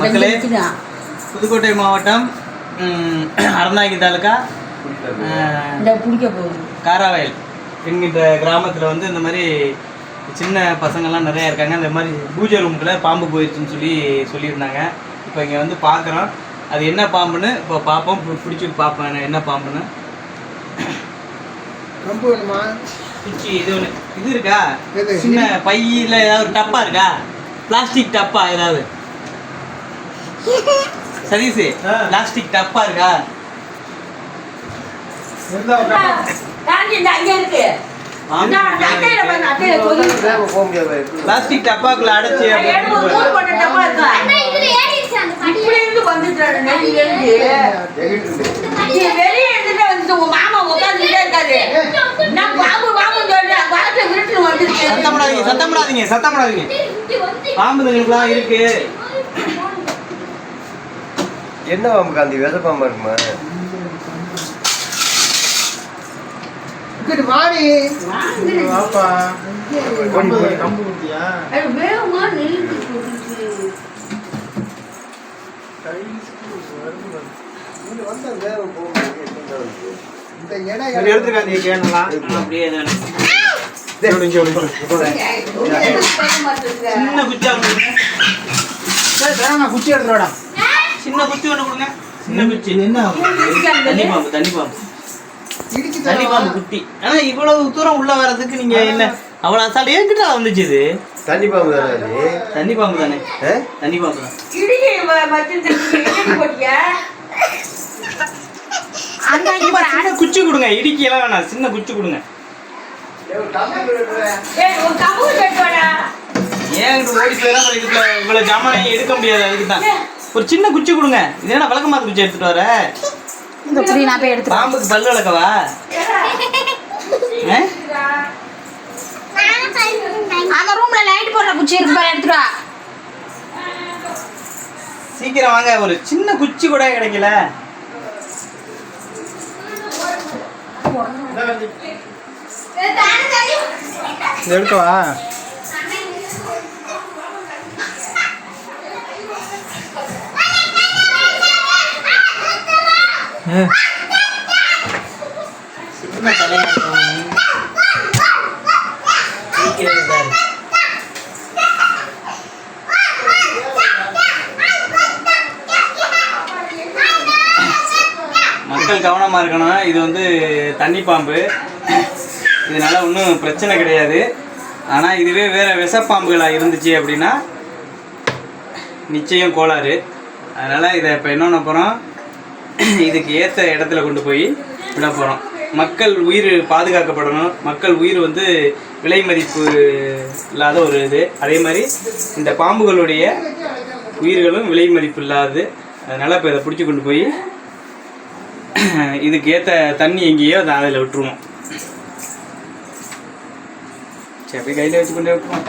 மக்களே புதுக்கோட்டை மாவட்டம் ம், அறந்தாங்கி தாலுக்கா அஹ், இந்த பிடிக்க போகுது. காராவயல். என்கின்ற கிராமத்தில் வந்து இந்த மாதிரி சின்ன பசங்கள்லாம் நிறையா இருக்காங்க. இந்த மாதிரி பூஜை ரூமுக்குள்ள பாம்பு போயிடுச்சுன்னு சொல்லி சொல்லியிருந்தாங்க. இப்போ இங்கே வந்து பார்க்குறோம் அது என்ன பாம்புன்னு இப்போ பார்ப்போம் பிடிச்சி பார்ப்பேன் என்ன பாம்புன்னு. கம்பு வேணுமா? பிடிச்சி இது ஒன்று இது இருக்கா? சின்ன பையில் ஏதாவது ஒரு டப்பா இருக்கா? பிளாஸ்டிக் டப்பா ஏதாவது? சதீஷ் பிளாஸ்டிக் டப்பா இருக்கா? பிளாஸ்டிக் டப்பாக்குள்ள அடைச்சி போட்ட வெளியே வந்துட்டு உங்க மாமா உட்கார்ந்துட்டே இருக்காரு. நான் பாம்பு பாம்புன்னு சொல்றேன், வந்துருச்சு. சத்தம் போடாதீங்க சத்தம் போடாதீங்க சத்தம் போடாதீங்க. பாம்புங்களுக்குலாம் இருக்கு. என்ன பாம்பு காந்தி? வித பாம்பா இருக்குமா இங்கிட்டு வாடி. வாப்பா. கம்பு போடி. கம்பு குத்தியா வேகமா இப்படி எடுத்துக்காதீங்க கேனலாம் அப்படியே. சின்ன குச்சா குச்சி எடுத்துடா சின்ன குச்சி ஒன்று கொடுங்க. சின்ன குச்சி. என்ன தண்ணி பாம்பு தண்ணி பாம்பு தண்ணி பாம்பு? குட்டி. ஆனா இவ்வளவு தூரம் உள்ள வர்றதுக்கு நீங்க என்ன? அவ்வளவு அசால்ட் ஏங்கிட்டா வந்துச்சு இது. தண்ணி பாம்பு தானே அது? தண்ணி பாம்பு தானே? தண்ணி பாம்பு தான்? அந்த சின்ன குச்சி கொடுங்க. இடிக்கி எல்லாம் வேணாம். சின்ன குச்சி கொடுங்க. ஏன் ஓடி போயிடா இவ்வளவு ஜாமானையும் எடுக்க முடியாது அதுக்கு தான் ஒரு சின்ன குச்சி கொடுங்க. இது என்ன விளக்கமாத்து குச்சி எடுத்துட்டு வர? இந்த புடி நான் போய் எடுத்து பாம்புக்கு பல்லு விளக்கவா? அந்த ரூம்ல லைட் போடுற குச்சி இருக்கு பாரு எடுத்துட்டு வா. சீக்கிரம் வாங்க ஒரு சின்ன குச்சி கூட கிடைக்கல. இது எடுக்கவா? மக்கள் கவனமாக இருக்கணும். இது வந்து தண்ணி பாம்பு. இதனால் ஒன்றும் பிரச்சனை கிடையாது. ஆனால் இதுவே வேறு விஷப்பாம்புகளாக இருந்துச்சு அப்படின்னா நிச்சயம் கோளாறு. அதனால் இதை இப்போ என்ன பண்ண போகிறோம் இதுக்கு ஏற்ற இடத்துல கொண்டு போய் விட போகிறோம் மக்கள் உயிர் பாதுகாக்கப்படணும். மக்கள் உயிர் வந்து விலை மதிப்பு இல்லாத ஒரு இது. அதே மாதிரி இந்த பாம்புகளுடைய உயிர்களும் விலை மதிப்பு இல்லாது அதனால் இப்போ இதை பிடிச்சி கொண்டு போய் இதுக்கு ஏற்ற தண்ணி எங்கேயோ அதை அதில் விட்டுருவோம். சரி அப்படியே கையில் வச்சு கொண்டே விட்டுருவோம்.